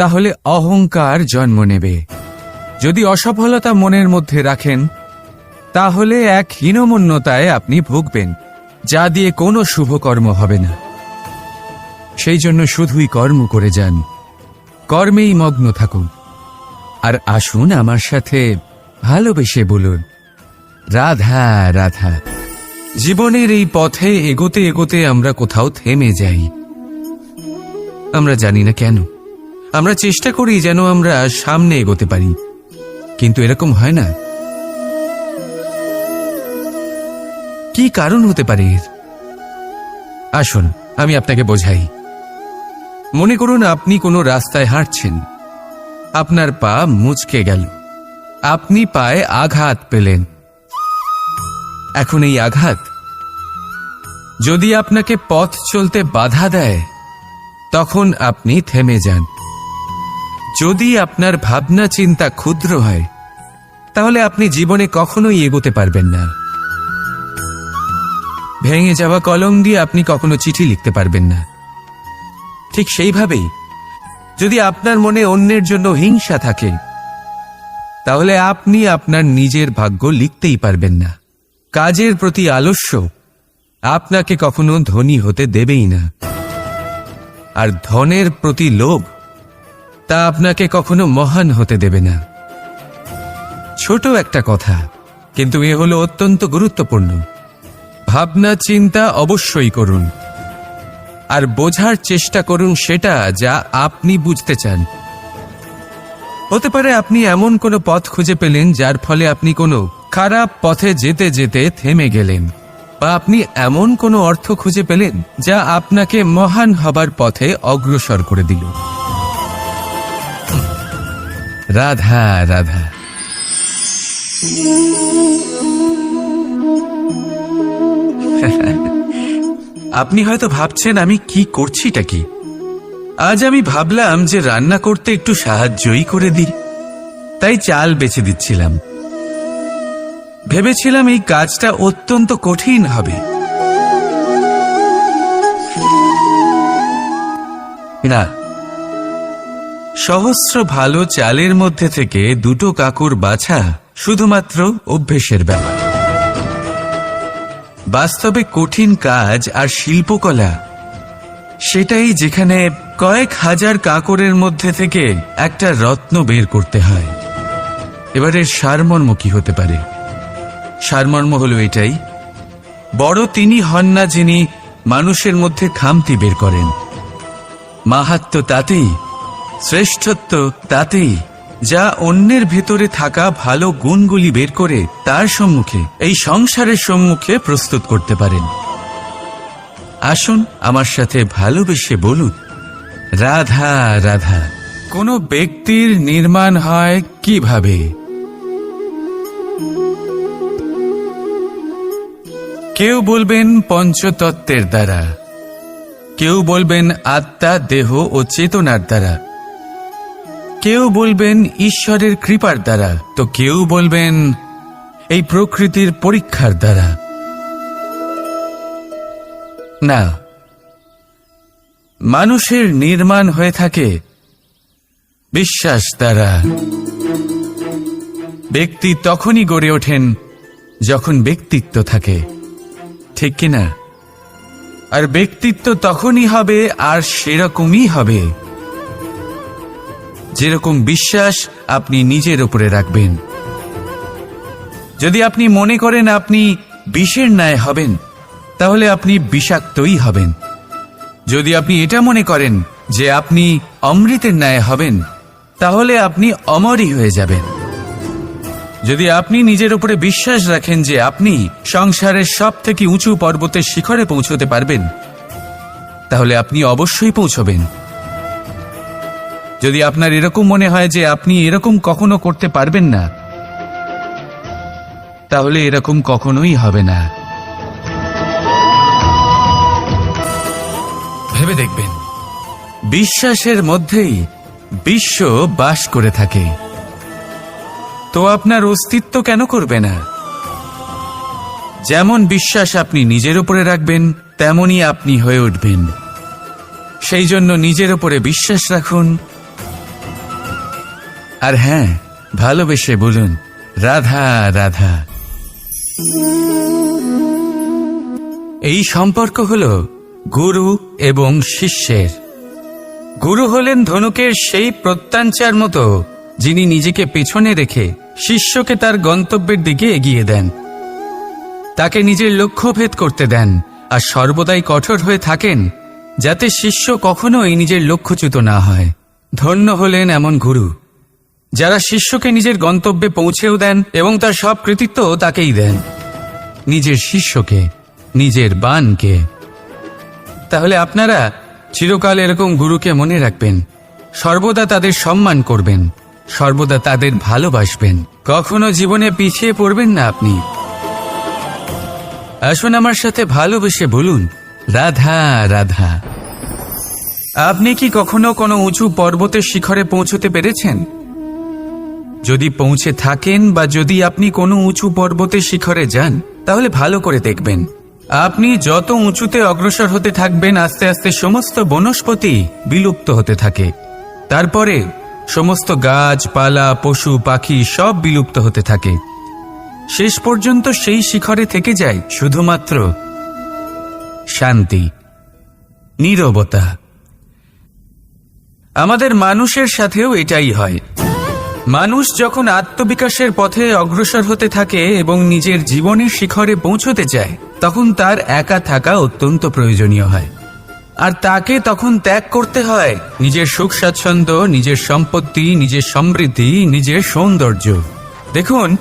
তাহলে অহংকার জন্ম নেবে। যদি অসফলতা মনের মধ্যে রাখেন, তাহলে এক হীনমন্যতায় আপনি ভুগবেন, যা দিয়ে কোনো শুভকর্ম হবে না। সেই জন্য শুধুই কর্ম করে যান। কর্মেই মগ্ন থাকুন। আর আসুন আমার সাথে ভালোবেসে বলুন, রাধা রাধা, জীবনের এই পথে এগোতে এগোতে আমরা কোথাও থেমে যাই। আমরা জানি না কেন। আমরা চেষ্টা করি যেন আমরা সামনে এগোতে পারি। কিন্তু এরকম হয় না। কি কারণ হতে পারে এর? আসুন, আমি আপনাকে বোঝাই। মনে করুন আপনি কোনো রাস্তায় হাঁটছেন। আপনার পা মুচকে গেল। আপনি পায়ে আঘাত পেলেন। এখন এই আঘাত যদি আপনাকে পথ চলতে বাধা দেয়, তখন আপনি থেমে যান। যদি আপনার ভাবনা চিন্তা ক্ষুদ্র হয়, তাহলে আপনি জীবনে কখনোই এগোতে পারবেন না। ভেঙে যাওয়া কলম দিয়ে আপনি কখনো চিঠি লিখতে পারবেন না। ঠিক সেইভাবেই, যদি আপনার মনে অন্যের জন্য হিংসা থাকে, তাহলে আপনি আপনার নিজের ভাগ্য লিখতেই পারবেন না। কাজের প্রতি আলস্য আপনাকে কখনো ধনী হতে দেবেই না। আর ধনের প্রতি লোভ তা আপনাকে কখনো মহান হতে দেবে না। ছোট একটা কথা, কিন্তু এ হলো অত্যন্ত গুরুত্বপূর্ণ। ভাবনা, চিন্তা অবশ্যই করুন। আর বোঝার চেষ্টা করুন সেটা যা আপনি বুঝতে চান। হতে পারে আপনি এমন কোনো পথ খুঁজে পেলেন যার ফলে আপনি কোনো খারাপ পথে যেতে যেতে থেমে গেলেন, বা আপনি এমন কোনো অর্থ খুঁজে পেলেন যা আপনাকে মহান হবার পথে অগ্রসর করে দিল। রাধা রাধা। আপনি হয়তো ভাবছেন, আমি কি করছিটা কি? আজ আমি ভাবলাম যে রান্না করতে একটু সাহায্যই করে দিই। তাই চাল বেছে দিচ্ছিলাম। ভেবেছিলাম এই কাজটা অত্যন্ত কঠিন হবে। না সহস্র ভালো চালের মধ্যে থেকে দুটো কাকুর বাছা শুধুমাত্র অভ্যেসের ব্যাপার। বাস্তবে কঠিন কাজ আর শিল্পকলা, সেটাই যেখানে কয়েক হাজার কাকরের মধ্যে থেকে একটা রত্ন বের করতে হয়। এবারের সারমর্ম কি হতে পারে? সারমর্ম হলো এটাই, বড় তিনি হন না যিনি মানুষের মধ্যে খামতি বের করেন। মাহাত্ম তাতেই শ্রেষ্ঠত্ব তাতেই, যা অন্যের ভেতরে থাকা ভালো গুণগুলি বের করে তার সম্মুখে, এই সংসারের সম্মুখে প্রস্তুত করতে পারেন। আসুন আমার সাথে ভালোবেসে বলুন, রাধা রাধা, কোনো ব্যক্তির নির্মাণ হয় কীভাবে? কেউ বলবেন পঞ্চতত্ত্বের দ্বারা, কেউ বলবেন আত্মা, দেহ ও চেতনার দ্বারা কেউ বলবেন ঈশ্বরের কৃপার দ্বারা, তো কেউ বলবেন এই প্রকৃতির পরীক্ষার দ্বারা। না, মানুষের নির্মাণ হয়ে থাকে বিশ্বাস দ্বারা। ব্যক্তি তখনই গড়ে ওঠেন যখন ব্যক্তিত্ব থাকে, ঠিক কিনা? আর ব্যক্তিত্ব তখনই হবে আর সেরকমই হবে। যেরকম বিশ্বাস আপনি নিজের উপরে রাখবেন। যদি আপনি মনে করেন আপনি বিষের ন্যায় হবেন, তাহলে আপনি বিষাক্তই হবেন। যদি আপনি এটা মনে করেন যে আপনি অমৃতের ন্যায় হবেন, তাহলে আপনি অমরই হয়ে যাবেন। যদি আপনি নিজের উপরে বিশ্বাস রাখেন যে আপনি সংসারের সব থেকে উঁচু পর্বতের শিখরে পৌঁছতে পারবেন, তাহলে আপনি অবশ্যই পৌঁছবেন। যদি আপনার এরকম মনে হয় যে আপনি এরকম কখনো করতে পারবেন না, তাহলে এরকম কখনোই হবে না। ভেবে দেখবেন, বিশ্বাসের মধ্যেই বিশ্ব বাস করে থাকে। তো আপনার অস্তিত্ব কেন করবে না? যেমন বিশ্বাস আপনি নিজের উপরে রাখবেন, তেমনই আপনি হয়ে উঠবেন। সেই জন্য নিজের উপরে বিশ্বাস রাখুন আর হ্যাঁ ভালোবেসে বলুন, রাধা রাধা। এই সম্পর্ক হল গুরু এবং শিষ্যের। গুরু হলেন ধনুকের সেই প্রত্যাঞ্চার মতো, যিনি নিজেকে পেছনে রেখে শিষ্যকে তার গন্তব্যের দিকে এগিয়ে দেন। তাকে নিজের লক্ষ্য ভেদ করতে দেন আর সর্বদাই কঠোর হয়ে থাকেন, যাতে শিষ্য কখনোই নিজের লক্ষ্যচ্যুত না হয়। ধন্য হলেন এমন গুরু। যারা শিষ্যকে নিজের গন্তব্যে পৌঁছেও দেন এবং তার সব কৃতিত্ব তাকেই দেন। নিজের শিষ্যকে, নিজের বানকে তাহলে আপনারা চিরকাল এরকম গুরুকে মনে রাখবেন। সর্বদা তাদের সম্মান করবেন। সর্বদা তাদের ভালোবাসবেন। কখনো জীবনে পিছিয়ে পড়বেন না আপনি। আসুন আমার সাথে ভালোবেসে বলুন, রাধা রাধা। আপনি কি কখনো কোনো উঁচু পর্বতের শিখরে পৌঁছতে পেরেছেন? যদি পৌঁছে থাকেন বা যদি আপনি কোনো উঁচু পর্বতের শিখরে যান, তাহলে ভালো করে দেখবেন। আপনি যত উঁচুতে অগ্রসর হতে থাকবেন, আস্তে আস্তে সমস্ত বনস্পতি বিলুপ্ত হতে থাকে। তারপরে সমস্ত গাছপালা পশু, পাখি সব বিলুপ্ত হতে থাকে। শেষ পর্যন্ত সেই শিখরে থেকে যায় শুধুমাত্র শান্তি, নীরবতা। আমাদের মানুষের সাথেও এটাই হয়। মানুষ যখন আত্মবিকাশের পথে অগ্রসর হতে থাকে এবং নিজের জীবনের শিখরে পৌঁছতে চায়, তখন তার একা থাকা অত্যন্ত প্রয়োজনীয় হয়। আর তাকে তখন ত্যাগ করতে হয় নিজের সুখ স্বাচ্ছন্দ্য, নিজের সম্পত্তি, নিজের সমৃদ্ধি, নিজের সৌন্দর্য। দেখুন,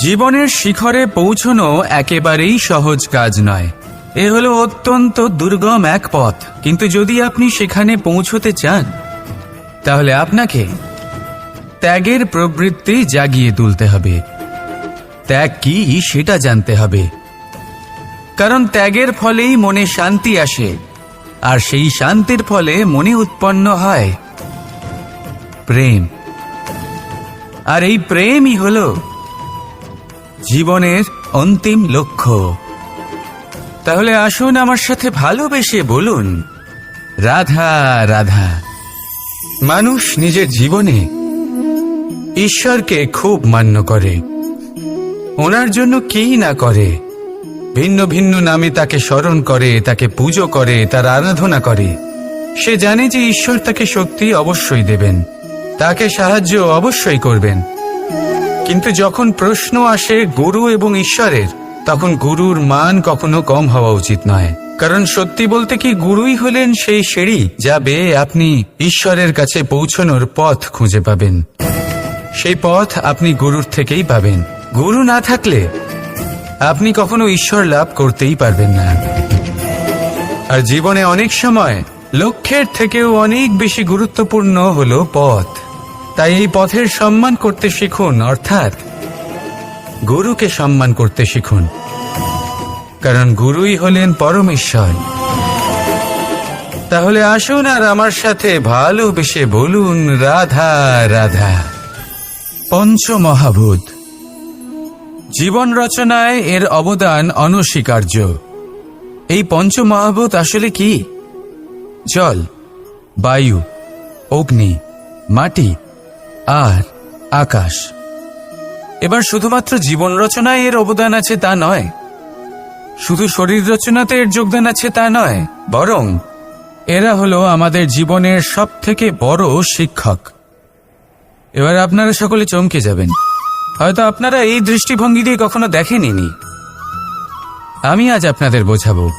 জীবনের শিখরে পৌঁছনো একেবারেই সহজ কাজ নয়। এ হলো অত্যন্ত দুর্গম এক পথ। কিন্তু যদি আপনি সেখানে পৌঁছতে চান, তাহলে আপনাকে ত্যাগের প্রবৃত্তি জাগিয়ে তুলতে হবে। ত্যাগ কি, সেটা জানতে হবে। কারণ ত্যাগের ফলেই মনে শান্তি আসে, আর সেই শান্তির ফলে মনে উৎপন্ন হয় প্রেম। আর এই প্রেমই হল জীবনের অন্তিম লক্ষ্য। তাহলে আসুন আমার সাথে ভালোবেসে বলুন, রাধা রাধা। মানুষ নিজের জীবনে ঈশ্বরকে খুব মান্য করে। ওনার জন্য কি না করে? ভিন্ন ভিন্ন নামে তাকে স্মরণ করে, তাকে পুজো করে, তার আরাধনা করে। সে জানে যে ঈশ্বর তাকে শক্তি অবশ্যই দেবেন। তাকে সাহায্য অবশ্যই করবেন। কিন্তু যখন প্রশ্ন আসে গুরু এবং ঈশ্বরের, তখন গুরুর মান কখনো কম হওয়া উচিত নয়। কারণ সত্যি বলতে কি গুরুই হলেন সেই সিঁড়ি যা বেয়ে আপনি ঈশ্বরের কাছে পৌঁছনোর পথ খুঁজে পাবেন। সেই পথ আপনি গুরুর থেকেই পাবেন। গুরু না থাকলে আপনি কখনো ঈশ্বর লাভ করতেই পারবেন না। আর জীবনে অনেক সময় লক্ষ্যের থেকেও অনেক বেশি গুরুত্বপূর্ণ হলো পথ। তাই এই পথের সম্মান করতে শিখুন, অর্থাৎ গুরুকে সম্মান করতে শিখুন। কারণ গুরুই হলেন পরমেশ্বর। তাহলে আসুন আর আমার সাথে ভালোবেসে বলুন, রাধা রাধা। পঞ্চমহাভূত। জীবন রচনায় এর অবদান অনস্বীকার্য। এই পঞ্চমহাভূত আসলে কি? জল, বায়ু, অগ্নি, মাটি, আর আকাশ। এবার শুধুমাত্র জীবন রচনায় এর অবদান আছে তা নয়, শুধু শরীর রচনাতে এর যোগদান আছে তা নয়, বরং এরা হলো আমাদের জীবনের সব থেকে বড় শিক্ষক। এবার আপনারা সকলে চমকে যাবেন। হয়তো আপনারা এই দৃষ্টিভঙ্গি দিয়ে কখনো দেখেনি আমি আজ আপনাদের বোঝাবো।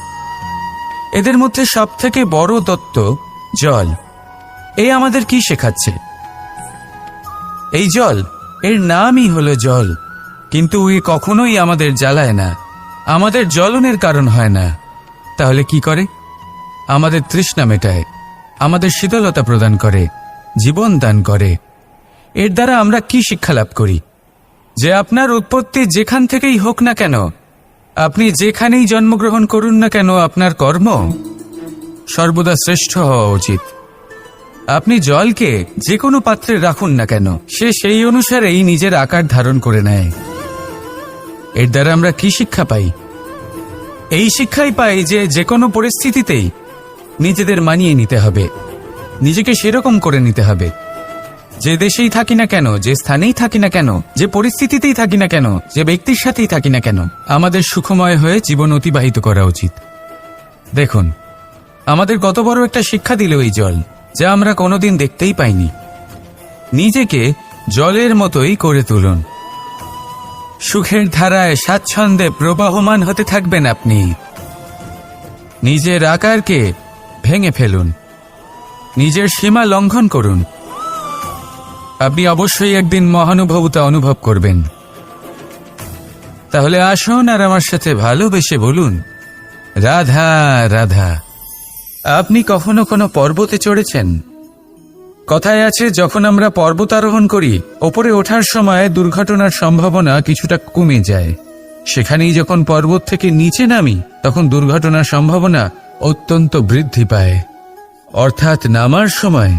এদের মধ্যে সব থেকে বড় তত্ত্ব জল। এ আমাদের কি শেখাচ্ছে? এই জল, এর নামই হলো জল। কিন্তু এ কখনোই আমাদের জ্বালায় না। আমাদের জ্বলনের কারণ হয় না। তাহলে কি করে? আমাদের তৃষ্ণা মেটায়। আমাদের শীতলতা প্রদান করে। জীবন দান করে। এর দ্বারা আমরা কি শিক্ষা লাভ করি? যে আপনার উৎপত্তি যেখান থেকেই হোক না কেন, আপনি যেখানেই জন্মগ্রহণ করুন না কেন, আপনার কর্ম সর্বদা শ্রেষ্ঠ হওয়া উচিত। আপনি জলকে যে কোনো পাত্রে রাখুন না কেন, সে সেই অনুসারেই নিজের আকার ধারণ করে নেয়। এর দ্বারা আমরা কি শিক্ষা পাই? এই শিক্ষাই পাই যে যে কোনো পরিস্থিতিতেই নিজেদের মানিয়ে নিতে হবে। নিজেকে সেরকম করে নিতে হবে। যে দেশেই থাকি না কেন, যে স্থানেই থাকি না কেন, যে পরিস্থিতিতেই থাকি না কেন, যে ব্যক্তির সাথেই থাকি না কেন, আমাদের সুখময় হয়ে জীবন অতিবাহিত করা উচিত। দেখুন, আমাদের কত বড় একটা শিক্ষা দিল এই জল, যা আমরা কোনোদিন দেখতেই পাইনি। নিজেকে জলের মতোই করে তুলুন। সুখের ধারায় স্বাচ্ছন্দ্যে প্রবাহমান হতে থাকবেন আপনি। নিজের আকারকে ভেঙে ফেলুন। নিজের সীমা লঙ্ঘন করুন। আপনি অবশ্যই একদিন মহানুভবতা অনুভব করবেন। তাহলে আসুন আর আমার সাথে ভালোবেসে বলুন, রাধা রাধা, আপনি কখনো কোনো পর্বতে চড়েছেন? কথায় আছে, যখন আমরা পর্বত আরোহণ করি, ওপরে ওঠার সময় দুর্ঘটনার সম্ভাবনা কিছুটা কমে যায়। সেখানেই যখন পর্বত থেকে নিচে নামি, তখন দুর্ঘটনার সম্ভাবনা অত্যন্ত বৃদ্ধি পায়। অর্থাৎ নামার সময়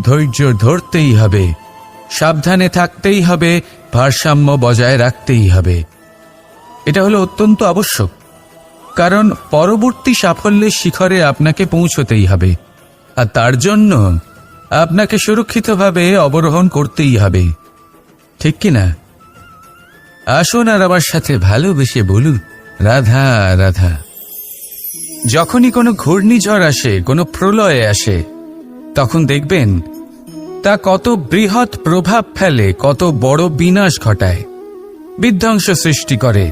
ধৈর্য ধরতেই হবে। সাবধানে থাকতেই হবে, ভারসাম্য বজায় রাখতেই হবে। এটা হলো অত্যন্ত আবশ্যক, কারণ পরবর্তী সাফল্যের শিখরে আপনাকে পৌঁছতেই হবে, আর তার জন্য আপনাকে সুরক্ষিতভাবে অবরোহণ করতেই হবে। ঠিক কি না? আসুন আর আমার সাথে ভালোবেসে বলুন, রাধা রাধা। যখনই কোনো ঘূর্ণিঝড় আসে, কোনো প্রলয়ে আসে, তখন দেখবেন তা কত বৃহৎ প্রভাব ফেলে, কত বড় বিনাশ ঘটায়। বিধ্বংস সৃষ্টি করে।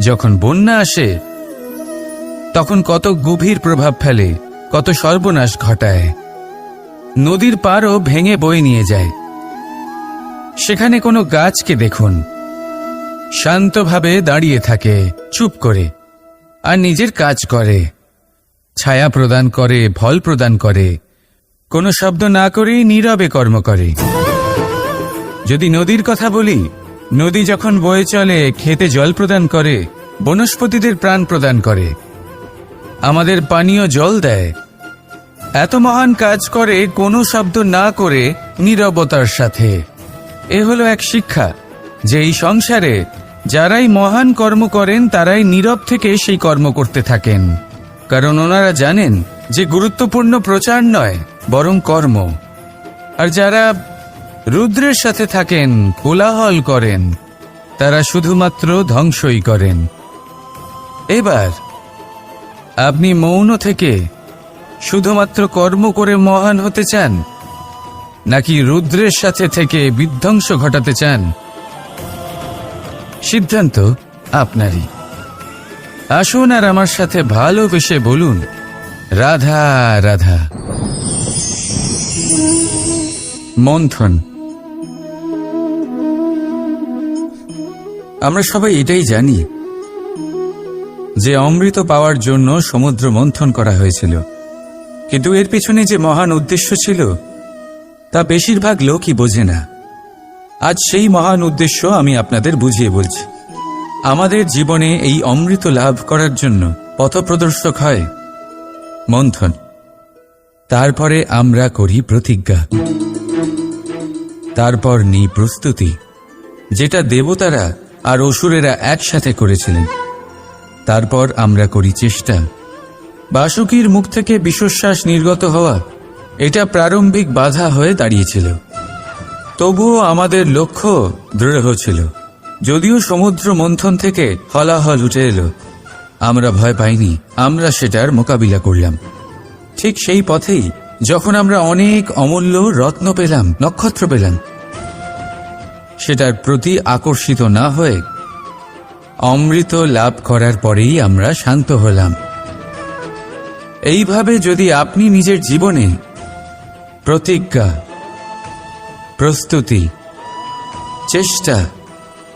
যখন বন্যা আসে, তখন কত গভীর প্রভাব ফেলে, কত সর্বনাশ ঘটায়। নদীর পারও ভেঙে বয়ে নিয়ে যায়। সেখানে কোনো গাছকে দেখুন। শান্তভাবে দাঁড়িয়ে থাকে, চুপ করে, আর নিজের কাজ করে। ছায়া প্রদান করে, ফল প্রদান করে। কোনো শব্দ না করেই নীরবে কর্ম করে। যদি নদীর কথা বলি, নদী যখন বয়ে চলে, খেতে জল প্রদান করে, বনস্পতিদের প্রাণ প্রদান করে। আমাদের পানীয় জল দেয়। এত মহান কাজ করে কোনো শব্দ না করে নীরবতার সাথে। এ হলো এক শিক্ষা যে এই সংসারে যারাই মহান কর্ম করেন, তারাই নীরব থেকে সেই কর্ম করতে থাকেন। কারণ ওনারা জানেন যে গুরুত্বপূর্ণ প্রচার নয় বরং কর্ম। আর যারা রুদ্রের সাথে থাকেন, কোলাহল করেন, তারা শুধুমাত্র ধ্বংসই করেন। এবার, আপনি মৌন থেকে শুধুমাত্র কর্ম করে মহান হতে চান, নাকি রুদ্রের সাথে থেকে বিধ্বংস ঘটাতে চান? সিদ্ধান্ত আপনারই। আসুন আর আমার সাথে ভালোবেসে বলুন, রাধা রাধা। মন্থন। আমরা সবাই এটাই জানি যে অমৃত পাওয়ার জন্য সমুদ্র মন্থন করা হয়েছিল। কিন্তু এর পিছনে যে মহান উদ্দেশ্য ছিল, তা বেশিরভাগ লোকই বোঝে না। আজ সেই মহান উদ্দেশ্য আমি আপনাদের বুঝিয়ে বলছি। আমাদের জীবনে এই অমৃত লাভ করার জন্য পথপ্রদর্শক হয় মন্থন। তারপরে আমরা করি প্রতিজ্ঞা। তারপর নিই প্রস্তুতি, যেটা দেবতারা আর অসুরেরা একসাথে করেছিলেন। তারপর আমরা করি চেষ্টা। বাসুকীর মুখ থেকে বিশ্বশ্বাস নির্গত হওয়া, এটা প্রারম্ভিক বাধা হয়ে দাঁড়িয়েছিল। তবুও আমাদের লক্ষ্য দৃঢ় ছিল। যদিও সমুদ্র মন্থন থেকে হলাহল উঠে এলো, আমরা ভয় পাইনি, আমরা সেটার মোকাবিলা করলাম। ঠিক সেই পথেই যখন আমরা অনেক অমূল্য রত্ন পেলাম, নক্ষত্র পেলাম, সেটার প্রতি আকর্ষিত না হয়ে অমৃত লাভ করার পরেই আমরা শান্ত হলাম। এইভাবে যদি আপনি নিজের জীবনে প্রতিজ্ঞা, প্রস্তুতি, চেষ্টা,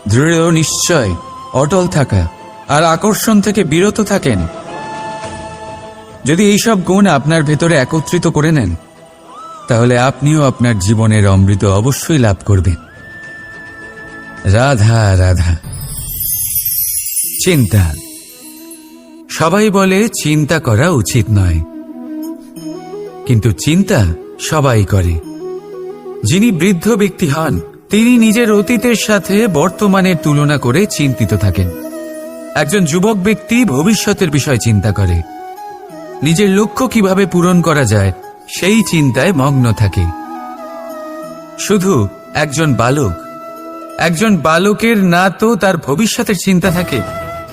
দৃঢ় নিশ্চয়, অটল থাকা আর আকর্ষণ থেকে বিরত থাকেন যদি এইসব গুণ আপনার ভেতরে একত্রিত করে নেন, তাহলে আপনিও আপনার জীবনের অমৃত অবশ্যই লাভ করবেন। রাধা রাধা। চিন্তা। সবাই বলে চিন্তা করা উচিত নয়। কিন্তু চিন্তা সবাই করে। যিনি বৃদ্ধ ব্যক্তি হন, তিনি নিজের অতীতের সাথে বর্তমানের তুলনা করে চিন্তিত থাকেন। একজন যুবক ব্যক্তি ভবিষ্যতের বিষয় চিন্তা করে। নিজের লক্ষ্য কীভাবে পূরণ করা যায়, সেই চিন্তায় মগ্ন থাকে। শুধু একজন বালক, একজন বালকের না তো তার ভবিষ্যতের চিন্তা থাকে,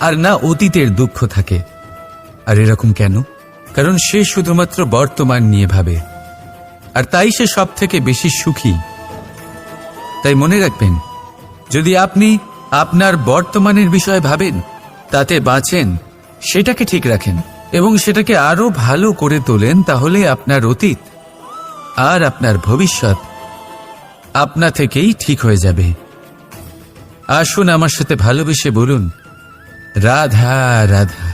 আর না অতীতের দুঃখ থাকে। আর এরকম কেন? কারণ সে শুধুমাত্র বর্তমান নিয়ে ভাবে, আর তাই সে সব থেকে বেশি সুখী। তাই মনে রাখবেন, যদি আপনি আপনার বর্তমানের বিষয়ে ভাবেন, তাতে বাঁচেন, সেটাকে ঠিক রাখেন। এবং সেটাকে আরও ভালো করে তোলেন তাহলে আপনার অতীত আর আপনার ভবিষ্যৎ আপনা থেকেই ঠিক হয়ে যাবে। আসুন আমার সাথে ভালোবেসে বলুন, রাধা রাধা।